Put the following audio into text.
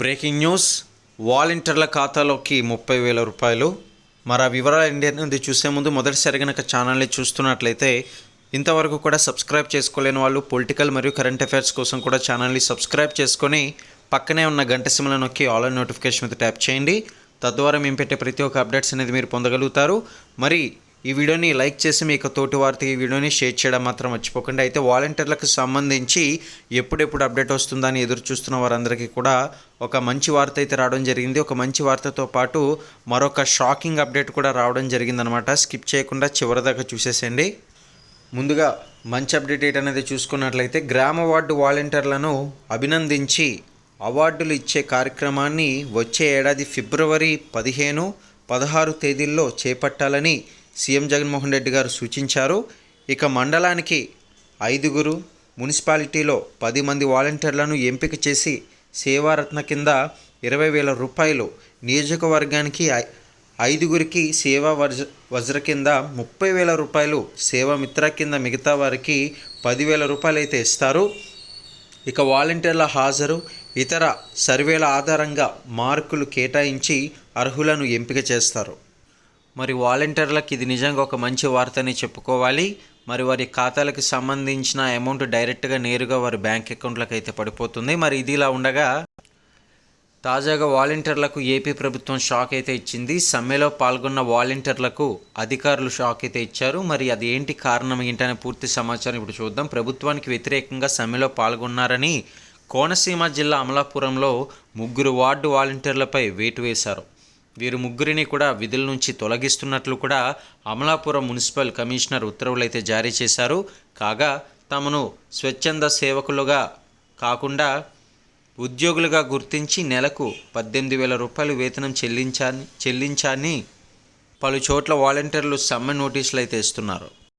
Breaking news. వాలంటీర్ల ఖాతాలోకి ముప్పై వేల రూపాయలు. మరి ఆ వివరాలు ఏంటి చూసే ముందు మొదటిసారి కనుక ఛానల్ని చూస్తున్నట్లయితే ఇంతవరకు కూడా సబ్స్క్రైబ్ చేసుకోలేని వాళ్ళు పొలిటికల్ మరియు కరెంట్ అఫైర్స్ కోసం కూడా ఛానల్ని సబ్స్క్రైబ్ చేసుకొని పక్కనే ఉన్న గంట సిమ్ల నొక్కి ఆల్ అండ్ నోటిఫికేషన్ మీద ట్యాప్ చేయండి. తద్వారా మేము పెట్టే ప్రతి ఒక్క అప్డేట్స్ అనేది మీరు పొందగలుగుతారు. మరి ఈ వీడియోని లైక్ చేసి మీకు తోటి వారికి ఈ వీడియోని షేర్ చేయడం మాత్రం మర్చిపోకండి. అయితే వాలంటీర్లకు సంబంధించి ఎప్పుడెప్పుడు అప్డేట్ వస్తుందని ఎదురు చూస్తున్న వారందరికీ కూడా ఒక మంచి వార్త అయితే రావడం జరిగింది. ఒక మంచి వార్తతో పాటు మరొక షాకింగ్ అప్డేట్ కూడా రావడం జరిగిందనమాట స్కిప్ చేయకుండా చివరిదాకా చూసేసేయండి. ముందుగా మంచి అప్డేట్ ఏంటనేది చూసుకున్నట్లయితే గ్రామ వార్డు వాలంటీర్లను అభినందించి అవార్డులు ఇచ్చే కార్యక్రమాన్ని వచ్చే ఏడాది ఫిబ్రవరి పదిహేను పదహారు తేదీల్లో చేపట్టాలని సీఎం జగన్మోహన్ రెడ్డి గారు సూచించారు. ఇక మండలానికి ఐదుగురు మున్సిపాలిటీలో పది మంది వాలంటీర్లను ఎంపిక చేసి సేవారత్న కింద ఇరవై వేల రూపాయలు నియోజకవర్గానికి ఐ- ఐదుగురికి సేవా వజ్ర వజ్ర కింద ముప్పై వేల రూపాయలు సేవా మిత్ర కింద మిగతా వారికి పదివేల రూపాయలు అయితే ఇస్తారు. ఇక వాలంటీర్ల హాజరు ఇతర సర్వేల ఆధారంగా మార్కులు కేటాయించి అర్హులను ఎంపిక చేస్తారు. మరి వాలంటీర్లకు ఇది నిజంగా ఒక మంచి వార్తని చెప్పుకోవాలి. మరి వారి ఖాతాలకు సంబంధించిన అమౌంట్ డైరెక్ట్గా నేరుగా వారి బ్యాంక్ అకౌంట్లకు అయితే పడిపోతుంది. మరి ఇది ఇలా ఉండగా తాజాగా వాలంటీర్లకు ఏపీ ప్రభుత్వం షాక్ అయితే ఇచ్చింది. సమ్మెలో పాల్గొన్న వాలంటీర్లకు అధికారులు షాక్ అయితే ఇచ్చారు. మరి అది ఏంటి కారణం ఏంటనే పూర్తి సమాచారం ఇప్పుడు చూద్దాం. ప్రభుత్వానికి వ్యతిరేకంగా సమ్మెలో పాల్గొన్నారని కోనసీమ జిల్లా అమలాపురంలో ముగ్గురు వార్డు వాలంటీర్లపై వేటు వేశారు. వీరు ముగ్గురిని కూడా విధుల నుంచి తొలగిస్తున్నట్లు కూడా అమలాపురం మున్సిపల్ కమిషనర్ ఉత్తర్వులు అయితే జారీ చేశారు. కాగా తమను స్వచ్ఛంద సేవకులుగా కాకుండా ఉద్యోగులుగా గుర్తించి నెలకు పద్దెనిమిది వేల రూపాయలు వేతనం చెల్లించాని చెల్లించాని పలు చోట్ల వాలంటీర్లు సమ్మె నోటీసులు అయితే ఇస్తున్నారు.